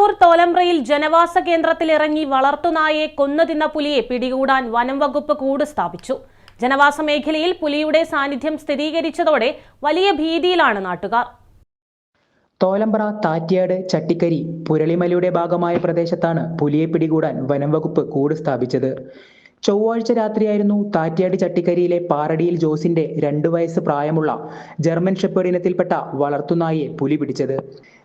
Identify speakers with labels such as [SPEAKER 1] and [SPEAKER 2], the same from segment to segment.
[SPEAKER 1] പേരാവൂർ തോലമ്പ്രയിൽ ജനവാസ കേന്ദ്രത്തിലിറങ്ങി വളർത്തുനായെ കൊന്നുതിന്ന പുലിയെ പിടികൂടാൻ വനം വകുപ്പ് കൂട് സ്ഥാപിച്ചു. ജനവാസ മേഖലയിൽ പുലിയുടെ സാന്നിധ്യം സ്ഥിരീകരിച്ചതോടെ വലിയ ഭീതിയിലാണ് നാട്ടുകാർ.
[SPEAKER 2] തോലമ്പ്ര താറ്റ്യാട് ചട്ടിക്കരി പുരളിമലയുടെ ഭാഗമായ പ്രദേശത്താണ് പുലിയെ പിടികൂടാൻ വനം വകുപ്പ് കൂട് സ്ഥാപിച്ചത്. ചൊവ്വാഴ്ച രാത്രിയായിരുന്നു താറ്റ്യാടി ചട്ടിക്കരിയിലെ പാറടിയിൽ ജോസിന്റെ രണ്ടു വയസ്സ് പ്രായമുള്ള ജർമ്മൻ ഷെപ്പേർഡ് ഇനത്തിൽപ്പെട്ട വളർത്തുനായെ പുലി പിടിച്ചത്.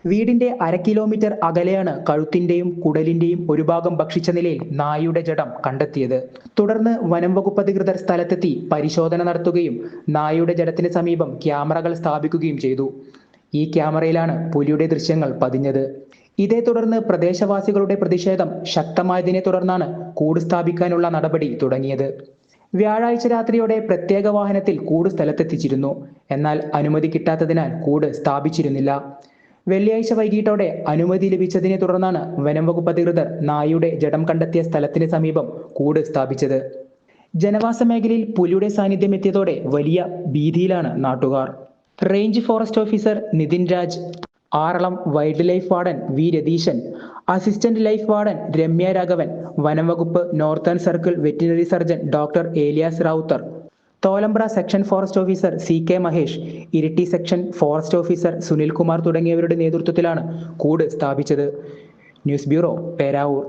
[SPEAKER 2] വീടിന്റെ അര കിലോമീറ്റർ അകലെയാണ് കഴുത്തിന്റെയും കുടലിന്റെയും ഒരു ഭാഗം ഭക്ഷിച്ച നിലയിൽ നായയുടെ ജഡം കണ്ടെത്തിയത്. തുടർന്ന് വനം വകുപ്പ് അധികൃതർ സ്ഥലത്തെത്തി പരിശോധന നടത്തുകയും നായയുടെ ജഡത്തിന് സമീപം ക്യാമറകൾ സ്ഥാപിക്കുകയും ചെയ്തു. ഈ ക്യാമറയിലാണ് പുലിയുടെ ദൃശ്യങ്ങൾ പതിഞ്ഞത്. ഇതേ തുടർന്ന് പ്രദേശവാസികളുടെ പ്രതിഷേധം ശക്തമായതിനെ തുടർന്നാണ് കൂട് സ്ഥാപിക്കാനുള്ള നടപടി തുടങ്ങിയത്. വ്യാഴാഴ്ച രാത്രിയോടെ പ്രത്യേക വാഹനത്തിൽ കൂട് സ്ഥലത്തെത്തിച്ചിരുന്നു. എന്നാൽ അനുമതി കിട്ടാത്തതിനാൽ കൂട് സ്ഥാപിച്ചിരുന്നില്ല. വെള്ളിയാഴ്ച വൈകിട്ടോടെ അനുമതി ലഭിച്ചതിനെ തുടർന്നാണ് വനം വകുപ്പ് അധികൃതർ നായയുടെ ജഡം കണ്ടെത്തിയ സ്ഥലത്തിന് സമീപം കൂട് സ്ഥാപിച്ചത്. ജനവാസ മേഖലയിൽ പുലിയുടെ സാന്നിധ്യം എത്തിയതോടെ വലിയ ഭീതിയിലാണ് നാട്ടുകാർ. Range forest officer Nithin Raj Aralam wildlife warden V Ratheeshan assistant life warden Ramya Raghavan വനം വകുപ്പ് northern circle veterinary surgeon doctor Elias Rowther Tholambra section forest officer C K Mahesh Iritty section forest officer Sunil Kumar തുടങ്ങിയവരുടെ നേതൃത്വത്തിലാണ് കൂട് സ്ഥാപിച്ചത്. News bureau Peravoor.